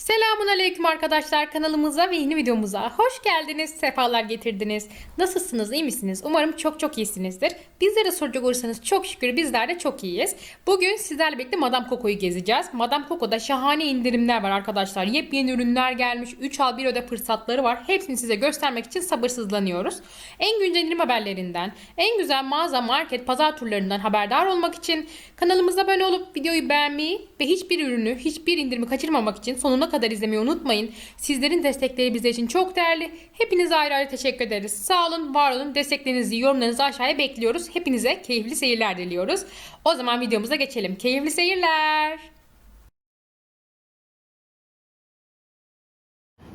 Selamun Aleyküm arkadaşlar kanalımıza ve yeni videomuza hoş geldiniz, sefalar getirdiniz. Nasılsınız, iyi misiniz? Umarım çok çok iyisinizdir. Bizlere soracak olursanız çok şükür bizler de çok iyiyiz. Bugün sizlerle birlikte Madame Coco'yu gezeceğiz. Madame Coco'da şahane indirimler var arkadaşlar. Yepyeni ürünler gelmiş, 3 al 1 öde fırsatları var. Hepsini size göstermek için sabırsızlanıyoruz. En güncel indirim haberlerinden, en güzel mağaza, market, pazar turlarından haberdar olmak için kanalımıza abone olup videoyu beğenmeyi ve hiçbir ürünü, hiçbir indirimi kaçırmamak için sonuna kadar izlemeyi unutmayın. Sizlerin destekleri bizler için çok değerli. Hepinize ayrı ayrı teşekkür ederiz. Sağ olun, var olun. Desteklerinizi, yorumlarınızı aşağıya bekliyoruz. Hepinize keyifli seyirler diliyoruz. O zaman videomuza geçelim. Keyifli seyirler.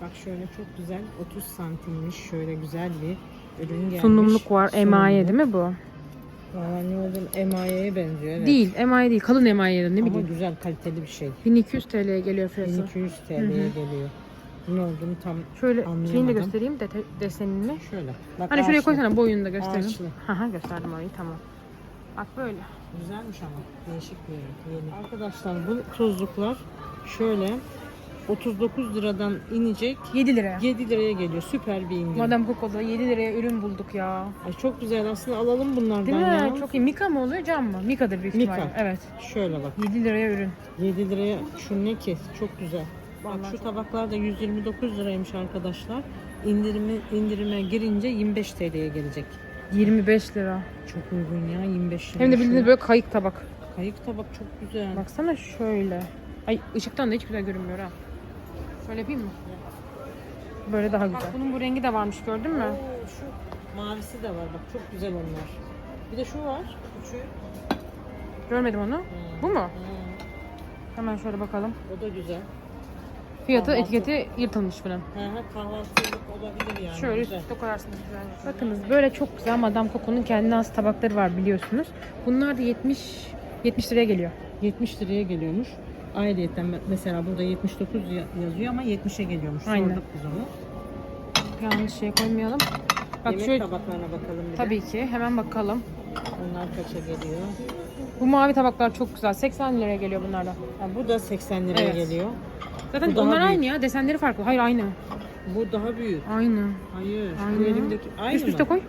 Bak şöyle çok güzel 30 santimmiş şöyle güzel bir ürün gelmiş. Sunumluk var. Emaye Sunumluk. değil mi bu? Valla ne olduğunu emaye'ye benziyor evet. Değil. Emaye değil. Kalın emaye ne Ama bileyim. güzel kaliteli bir şey. 1200 TL'ye geliyor fiyatı. 1200 TL'ye geliyor. Ne olduğunu tam Şöyle şeyini de Anlayamadım. göstereyim dete- desenini. şöyle. Bak Hani şuraya ağaçlı. koysana boyunu da gösterelim. Ağaçlı. Haha gösterdim orayı tamam. Bak böyle. Güzelmiş ama değişik bir. Yeni. Arkadaşlar bu tuzluklar şöyle 39 liradan inecek 7 liraya. 7 liraya geliyor. Süper bir indirim. Madame Coco'da 7 liraya ürün bulduk ya. Ay çok güzel aslında alalım bunlardan Değil mi? ya. Çok iyi. Mika mı oluyor cam mı? Mika'dır büyük Mika. ihtimalle. Evet. Şöyle bak. 7 liraya ürün. 7 liraya şu ne ki? Çok güzel. Bak Vallahi şu tabaklar da 129 liraymış arkadaşlar. İndirimi indirime girince 25 TL'ye gelecek. 25 lira. Çok uygun ya 25 lira. Hem de bildiğiniz böyle kayık tabak. Kayık tabak çok güzel. Baksana şöyle. Ay ışıktan da hiç güzel görünmüyor ha. Şöyle yapayım mı? Böyle daha güzel. Bak bunun bu rengi de varmış gördün mü? Oo, şu mavisi de var bak çok güzel onlar. Bir de şu var. Şu. Görmedim onu. Bu mu? Hemen şöyle bakalım. O da güzel. Fiyatı Kahvaltı. etiketi yırtılmış bunun. Hı hı kahvaltılık olabilir yani. Şöyle güzel. üstte koyarsınız güzel. Bakınız böyle çok güzel Madame Coco'nun kendine has tabakları var biliyorsunuz. Bunlar da 70 70 liraya geliyor. 70 liraya geliyormuş. Ayrıyeten mesela burada 79 ya- yazıyor ama 70'e geliyormuş. Aynen. Sorduk biz onu. Yanlış şey koymayalım. Bak Yemek şöyle tabaklarına bakalım bir tabii ki hemen bakalım. Onlar kaça geliyor? Bu mavi tabaklar çok güzel. 80 liraya geliyor bunlar da. Ha, bu da 80 liraya Evet. geliyor. Zaten Bu daha onlar büyük. aynı ya. Desenleri farklı. Hayır aynı. Bu daha büyük. Aynı. Hayır. Aynı. Bu elimdeki aynı Üst üste mı? koy.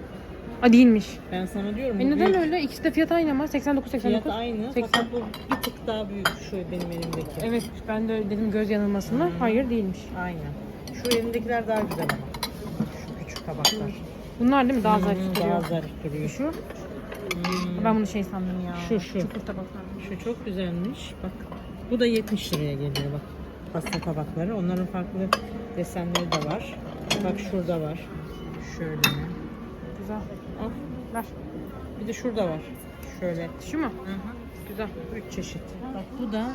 Aa değilmiş. Ben sana diyorum bu E neden büyük. öyle? İkisi de fiyat aynı ama 89 89. Fiyat aynı 80. fakat bu bir tık daha büyük şu benim elimdeki. Evet ben de dedim göz yanılmasını. Hmm. Hayır değilmiş. Aynen. Şu elimdekiler daha güzel ama. Şu küçük tabaklar. Bunlar değil mi? Daha Hmm, zarif Daha duruyor. zarif duruyor. Şu. Hmm. Ben bunu şey sandım ya. Şu, şu. Çukur tabaklar. Şu çok güzelmiş. Bak bu da 70 liraya geliyor bak. Pasta tabakları. Onların farklı desenleri de var. Bak şurada var. Şöyle. Güzel. Al. Ver. Bir de şurada var. Şöyle. Şu mu? Hı hı. Güzel. Üç çeşit. Bak bu da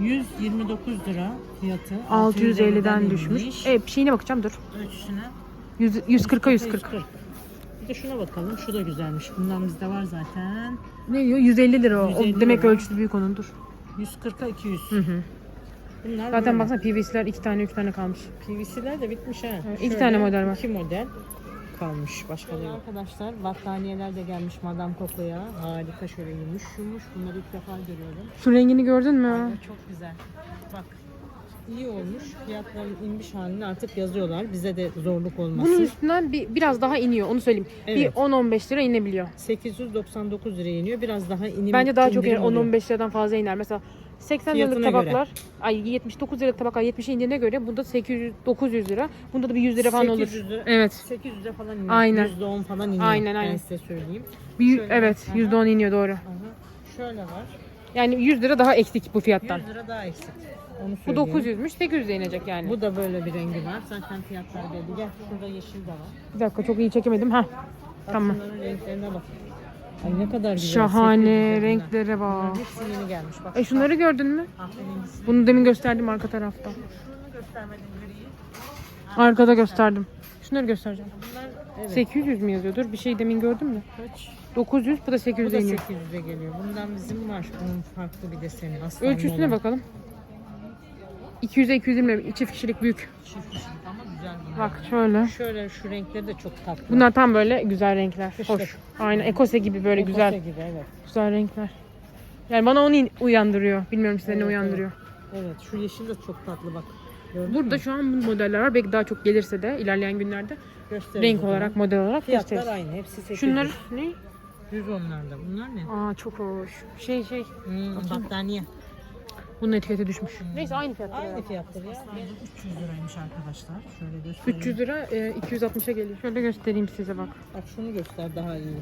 129 lira fiyatı. 650'den düşmüş. Evet bir şeyine bakacağım dur. Ölçüsüne. 100, 140'a 140. Bir de şuna bakalım. Şu da güzelmiş. Bundan bizde var zaten. Ne diyor? 150 lira o. 150 o demek lira. ölçüsü büyük onun dur. 140'a 200. Hı hı. Bunlar Zaten böyle. baksana PVC'ler 2 tane 3 tane kalmış. PVC'ler de bitmiş ha. Evet, iki tane model var. İki model kalmış. Başka da yok. Arkadaşlar battaniyeler de gelmiş Madame Coco'ya. Harika şöyle yumuş yumuş. Bunları ilk defa görüyorum. Şu rengini gördün mü? Ay, çok güzel. Bak iyi olmuş. Fiyatların inmiş halini artık yazıyorlar. Bize de zorluk olmasın. Bunun üstünden bir, biraz daha iniyor onu söyleyeyim. Evet. Bir 10-15 lira inebiliyor. 899 liraya iniyor. Biraz daha inim, Bence daha çok iner. indirim oluyor. 10-15 liradan fazla iner. Mesela 80 liralık Fiyatına tabaklar, ay 79 liralık tabaklar 70'e indiğine göre bunda 800 900 lira. Bunda da bir 100 lira falan olur. 800 lira- Evet. 800 lira falan iniyor. Aynen. %10 falan iniyor. Aynen, aynen. Ben size söyleyeyim. Bir, Şöyle, evet aha. %10 iniyor doğru. Aha. Şöyle var. Yani 100 lira daha eksik bu fiyattan. 100 lira daha eksik. Onu Bu söyleyeyim. 900'müş 800'e inecek yani. Bu da böyle bir rengi var. Zaten fiyatlar belli. Gel şurada yeşil de var. Bir dakika çok iyi çekemedim. ha. Tamam. Bunların renklerine bak. Ay ne kadar güzel. Şahane renklere Bunların bak. hepsi yeni gelmiş. Bak. E şunları gördün mü? Kahverengisi. Bunu demin gösterdim arka tarafta. Şunu göstermedim griyi. Arkada gösterdim. Şunları göstereceğim. Bunlar evet. 800 mi yazıyordur? Bir şey demin gördün mü? Kaç? 900 bu da Bu 800'e da iniyor. 800'e geliyor. Bundan bizim var. Bunun farklı bir deseni. Aslanlı Ölçüsüne olan. bakalım. 200'e 220 çift kişilik büyük. Çift kişilik. Bak şöyle. Şöyle şu renkleri de çok tatlı. Bunlar tam böyle güzel renkler. Kışlık. Hoş. Aynen ekose gibi böyle Ekose güzel. gibi evet. Güzel renkler. Yani bana onu uyandırıyor. Bilmiyorum size ne Evet, uyandırıyor. Evet şu yeşil de çok tatlı bak. Gördün Burada mü? şu an bu modeller var. Belki daha çok gelirse de ilerleyen günlerde Gösteririz renk olarak, model olarak Fiyatlar gösteririz. aynı. Hepsi 800. Şunlar ne? Düz onlarda. Bunlar ne? Aa çok hoş. Şey şey. Hmm, battaniye. Bunun etiketi düşmüş. Neyse aynı fiyatlar. Aynı fiyattır ya. 300 liraymış arkadaşlar. Şöyle göstereyim. 300 lira e, 260'a geliyor. Şöyle göstereyim size bak. Bak şunu göster daha iyi.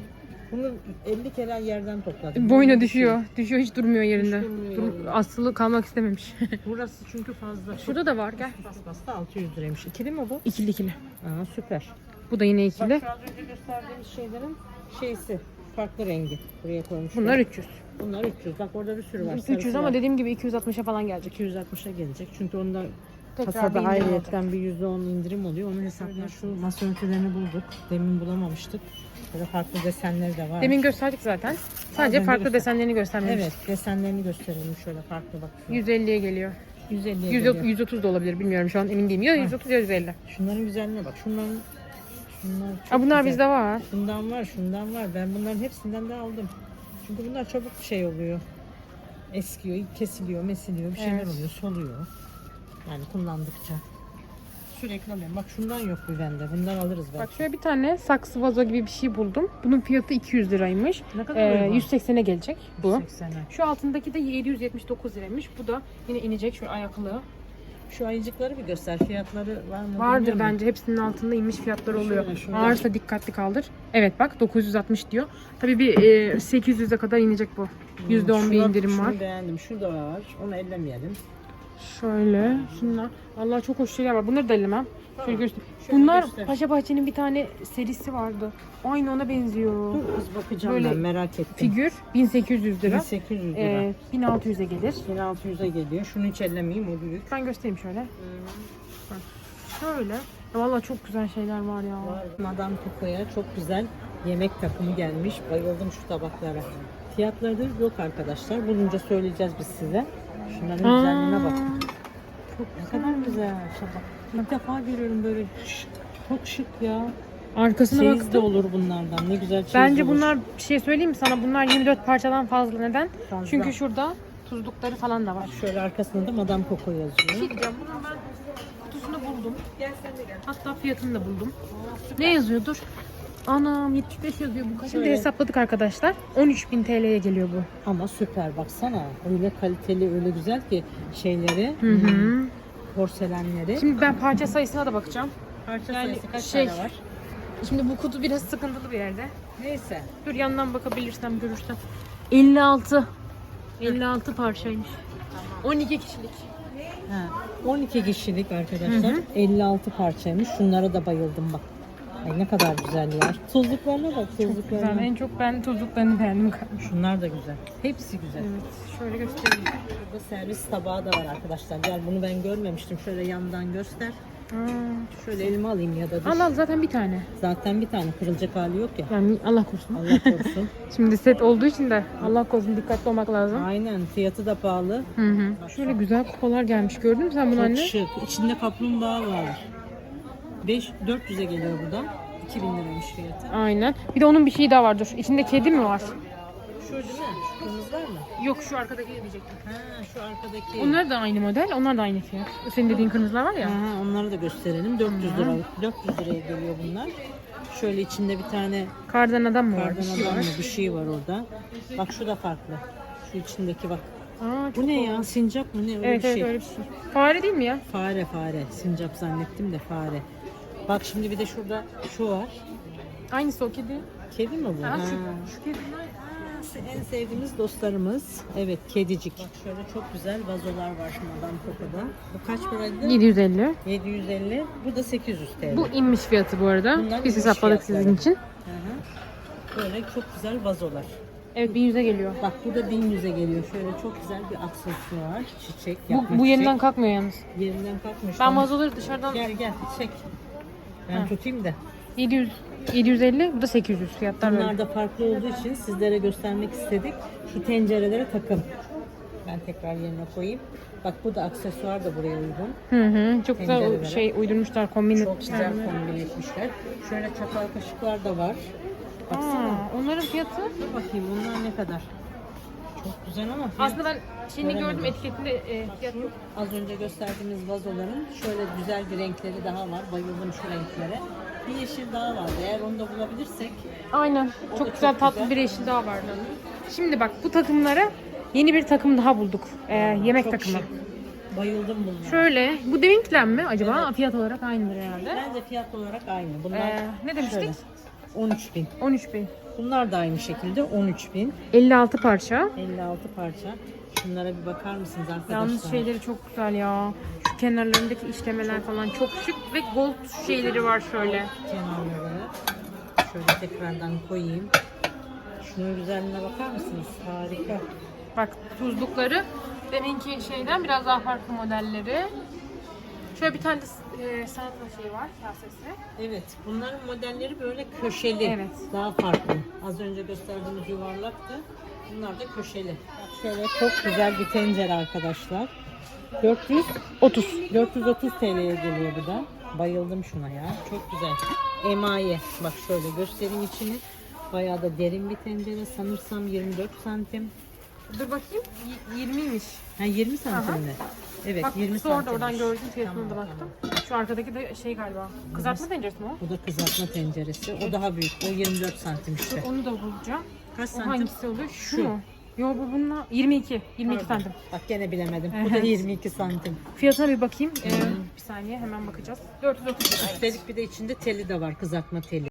Bunu 50 kere yerden topladım. Boyuna düşüyor. Düşüyor hiç durmuyor yerinde. durmuyor Dur, yerinde. asılı kalmak istememiş. Burası çünkü fazla. Şurada da var gel. Bas bas da 600 liraymış. İkili mi bu? İkili ikili. Aa süper. Bu da yine Bak ikili. şu az önce gösterdiğimiz şeylerin şeysi. Farklı rengi. Buraya koymuşlar. Bunlar 300. Bunlar 300. Bak orada bir sürü var. 300 Sarısı ama var. dediğim gibi 260'a falan gelecek. 260'a gelecek. Çünkü onda Tekrar bir kasada indirim ayrıyetten bir %10 indirim oluyor. Onu hesaplar. Şu masa örtülerini bulduk. Demin bulamamıştık. Böyle farklı desenleri de var. Demin gösterdik zaten. Sadece önce farklı göster- desenlerini göstermemiş. Evet desenlerini gösterelim şöyle farklı bak. 150'ye geliyor. 150'ye 100, geliyor. 130 da olabilir bilmiyorum şu an emin değilim. Ya 130 ya 150. Şunların güzelliğine bak. Şunların şunlar çok Aa, bunlar güzel. bizde var. Şundan var, şundan var. Ben bunların hepsinden de aldım. Çünkü bunlar çabuk şey oluyor. Eskiyor, kesiliyor, mesiliyor, bir şeyler Evet. oluyor, soluyor. Yani kullandıkça. Sürekli alıyorum. Bak şundan yok bu bende. Bundan alırız Bak belki. şöyle bir tane saksı vazo gibi bir şey buldum. Bunun fiyatı 200 liraymış. Ne kadar Ee, uygun? 180'e gelecek bu. 80'e. Şu altındaki de 779 liraymış. Bu da yine inecek şu ayaklı. Şu ayıcıkları bir göster. Fiyatları var mı? Vardır bilmiyorum. bence. Hepsinin altında inmiş fiyatları oluyor. Şöyle, şöyle. Ağırsa dikkatli kaldır. Evet bak 960 diyor. Tabii bir e, 800'e kadar inecek bu. Hmm, %10 bir şuna- indirim şunu var. beğendim. Şurada var. Onu ellemeyelim. Şöyle şunlar. Vallahi çok hoş şeyler var. Bunları da ellemem. Şöyle göster. Şöyle Bunlar göster. Paşa Bahçe'nin bir tane serisi vardı. Aynı ona benziyor. Dur kız bakacağım Böyle ben merak ettim. Figür 1800 lira. 1800 lira. Ee, 1600'e gelir. 1600'e geliyor. Şunu hiç ellemeyeyim o büyük. Ben göstereyim şöyle. Bak, Şöyle. Ya vallahi çok güzel şeyler var ya. Madame Coco'ya çok güzel yemek takımı gelmiş. Bayıldım şu tabaklara. Fiyatları yok arkadaşlar. Bulunca söyleyeceğiz biz size. Şunların güzelliğine bak. Çok Ne kadar güzel. Şabak. İlk defa görüyorum böyle şık. Çok şık ya. Arkasına Çeyiz de olur bunlardan. Ne güzel çeyiz Bence olur. bunlar bir şey söyleyeyim mi sana? Bunlar 24 parçadan fazla. Neden? Fazla. Çünkü şurada tuzlukları falan da var. Şöyle arkasında da Madame Coco Bir yazıyor. şey diyeceğim. Bunun ben kutusunu buldum. Gel sen de gel. Hatta fiyatını da buldum. Ne yazıyor? Dur. Anam 75 yazıyor bu. Şimdi Şöyle. hesapladık arkadaşlar. 13.000 TL'ye geliyor bu. Ama süper baksana. Öyle kaliteli, öyle güzel ki şeyleri, Hı hı. porselenleri. Şimdi ben parça sayısına da bakacağım. Parça Yani sayısı kaç şey- tane var? Şimdi bu kutu biraz sıkıntılı bir yerde. Neyse. Dur yandan bakabilirsem görürsem. 56. 56 parçaymış. 12 kişilik. Ha, 12 kişilik arkadaşlar. 56 parçaymış. Şunlara da bayıldım bak. Ay ne kadar güzel ya. Tuzluklarına bak Güzel. tuzluklarına. En çok ben tuzluklarını beğendim. Şunlar da güzel. Hepsi güzel. Evet. Şöyle göstereyim. Burada servis tabağı da var arkadaşlar. Gel bunu ben görmemiştim. Şöyle yandan göster. Aa, Şöyle elime alayım ya da dur. al al zaten bir tane. Zaten bir tane kırılacak hali yok ya. Yani Allah korusun. Allah korusun. Şimdi set olduğu için de Allah korusun dikkatli olmak lazım. Aynen fiyatı da pahalı. Hı hı. Şöyle güzel kupalar gelmiş. Gördün mü sen bunu Çok anne? şık. İçinde kaplumbağa var. 5 400'e geliyor bu da. 2000 liraymış fiyatı. Aynen. Bir de onun bir şeyi daha var dur. İçinde kedi mi var? Şu değil mi? Şu kırmızılar mı? Yok şu arkadaki diyecektim. Ha şu arkadaki. Onlar da aynı model. Onlar da aynı fiyat. Senin dediğin kırmızılar var ya. Ha, onları da gösterelim. 400 lira. 400 liraya geliyor bunlar. Şöyle içinde bir tane Kardan adam mı var? kardan Bir şey adam var. mı bir şey var orada. Bak şu da farklı. Şu içindeki bak. Aa, çok Bu ne hoş. ya? Sincap mı ne? Öyle Evet bir evet şey. öyle bir şey. Fare değil mi ya? Fare fare. Sincap zannettim de fare. Bak şimdi bir de şurada şu var. Aynısı o kedi. Kedi mi bu? Ha, şu, şu kedi. En sevdiğimiz dostlarımız. Evet kedicik. Bak şöyle çok güzel vazolar var Madame Coco'da. Bu kaç paraydı? 750. 750. Bu da 800 TL. Bu inmiş fiyatı bu arada. Bunlar Biz hesapladık sizin için. Hı hı. Böyle çok güzel vazolar. Evet 1100'e geliyor. Bak bu da 1100'e geliyor. Şöyle çok güzel bir aksesuar. Çiçek. Bu, bu çiçek. yerinden kalkmıyor yalnız. Yerinden kalkmış. Ben vazoları dışarıdan Gel gel çek. Ben Ha. tutayım da. 700 750 bu da 800 fiyatlar böyle. Bunlar da farklı olduğu için sizlere göstermek istedik. Şu tencerelere takım. Ben tekrar yerine koyayım. Bak bu da aksesuar da buraya uygun. Hı hı. Çok güzel Tencerelere. şey uydurmuşlar, kombin Çok etmişler. güzel kombin etmişler. Şöyle çatal kaşıklar da var. Baksana. Aa, onların fiyatı Dur bakayım bunlar ne kadar? Çok güzel ama fiyat- Aslında ben şeyini Göremedim. gördüm etiketinde e, fiyatı yok. Az önce gösterdiğimiz vazoların şöyle güzel bir renkleri daha var. Bayıldım şu renklere. Bir yeşil daha var. Eğer onu da bulabilirsek Aynen. O Çok da güzel çok tatlı güzel. bir yeşil daha var. Şimdi bak bu takımlara yeni bir takım daha bulduk. Ee, yemek çok takımı. şık. Bayıldım bunlara. Şöyle. Bu deminkiler mi acaba? Fiyat olarak aynıdır herhalde. Bence fiyat olarak aynı. Bunlar Ee, ne demiştik? şöyle, 13 bin. 13 bin. Bunlar da aynı şekilde 13 bin. 56 parça. 56 parça. Şunlara bir bakar mısınız arkadaşlar? Yalnız şeyleri çok güzel ya. Şu kenarlarındaki işlemeler falan çok şık ve gold şeyleri var şöyle. kenarları. Şöyle tekrardan koyayım. Şunun güzelliğine bakar mısınız? Harika. Bak tuzlukları deminki şeyden biraz daha farklı modelleri. Şöyle bir tane de e, salata var kasesi. Evet, bunların modelleri böyle köşeli. Evet. Daha farklı. Az önce gösterdiğimiz yuvarlaktı. Bunlar da köşeli. Bak şöyle çok güzel bir tencere arkadaşlar. 400 30. 430 TL'ye geliyor bu da. Bayıldım şuna ya. Çok güzel. Emaye. Bak şöyle göstereyim içini. Bayağı da derin bir tencere. Sanırsam 24 santim. Dur bakayım. Y- 20'ymiş. Ha 20 santim mi? Evet Bak 20 kutusu orada santim. oradan gördüm fiyatına da baktım. Şu arkadaki de şey galiba. Kızartma tenceresi mi o? Bu da kızartma tenceresi. O daha büyük. O 24 santim işte. Onu da bulacağım. Kaç O santim? hangisi oluyor? Şu, Şu. mu? Yo bu bununla 22. 22 Pardon. santim. Bak gene bilemedim. Bu da Evet. 22 santim. Fiyatına bir bakayım. Ee, bir saniye hemen bakacağız. 430 lira. Üstelik bir de içinde teli de var. Kızartma teli.